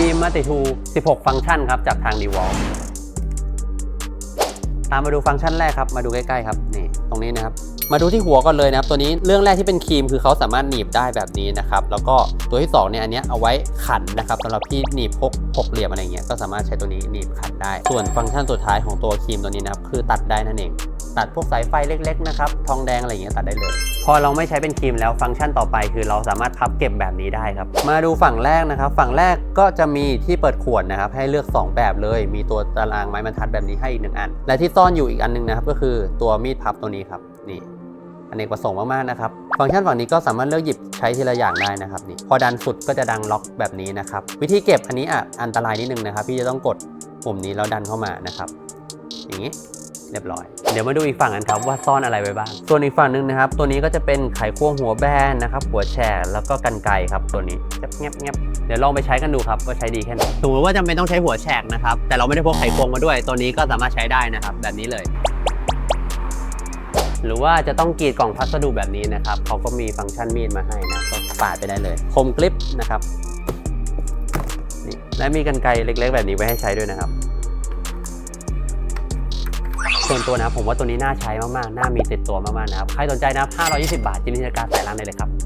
คีมมัลติทู16 ฟังก์ชันครับจากทาง d e w a l ตามมาดูฟังก์ชันแรกครับ มาดูใกล้ๆครับนี่ตรงนี้นะครับ มาดูที่หัวก่อนเลยนะครับตัวนี้เรื่องแรกที่เป็นครีมคือเขาสามารถหนีบได้แบบนี้นะครับ แล้วก็ตัวที่สองเนี่ยอันนี้เอาไว้ขันนะครับสำหรับที่หนีบพกหกเหลี่ยมอะไรเงี้ยก็สามารถใช้ตัวนี้หนีบขันได้ ส่วนฟังก์ชันสุดท้ายของตัวครีมตัวนี้นะครับคือตัดได้นั่นเอง ตัดพวกสายไฟเล็กๆนะครับทองแดงอะไรอย่างเงี้ยตัดได้เลย พอเราไม่ใช้เป็นครีมแล้วฟังก์ชันต่อไปคือเราสามารถพับเก็บแบบนี้ได้ครับ มาดูฝั่งแรกนะครับ ฝั่งแรกก็จะมีที่เปิดขวดนะครับ ให้เลือก 2 แบบเลย มีตัวตารางไม้บรรทัดแบบนี้ให้อีกหนึ่งอัน และที่ซ่อนอยู่อีกอันหนึงนะครับ ก็คือตัวมีดพับตัวนี้ครับนี่อเนกประสงค์มากๆนะครับ ฟังก์ชันฝั่งนี้ก็สามารถเลือกหยิบใช้ทีละอย่างได้นะครับนี่พอดันสุดก็จะดังล็อกแบบนี้นะครับ วิธีเก็บอันนี้อะอันตรายนิดนึงนะครับ พี่จะต้องกดปุ่มนี้แล้วดันเข้ามานะครับ อย่างนี้ เรียบร้อย เดี๋ยวมาดูอีกฝั่งกันครับว่าซ่อนอะไรไว้บ้าง ส่วนอีกฝั่งหนึ่งนะครับ ตัวนี้ก็จะเป็นไขควงหัวแบนนะครับ หัวแฉกแล้วก็กันไกครับตัวนี้เงียบเงียบๆเดี๋ยวลองไปใช้กันดูครับว่าใช้ดีแค่ไหนสมมติว่าจำเป็นต้องใช้หัวแฉกนะครับ แต่เราไม่ได้พกไขควงมาด้วย ตัวนี้ก็สามารถใช้ได้นะครับ แบบนี้เลยหรือว่าจะต้องกรีดกล่องพัสดุแบบนี้นะครับเขาก็มีฟังก์ชันมีดมาให้นะก็ปาดไปได้เลย คมกริปนะครับนี่และมีกันไกเล็กๆ แบบนี้ไว้ให้ใช้ด้วยนะครับ ส่วนตัวนะครับผมว่าตัวนี้น่าใช้มากๆ น่ามีติดตัวมากๆนะครับ ใครสนใจนะ520 บาทจินตนาการใส่ร้านได้เลยครับ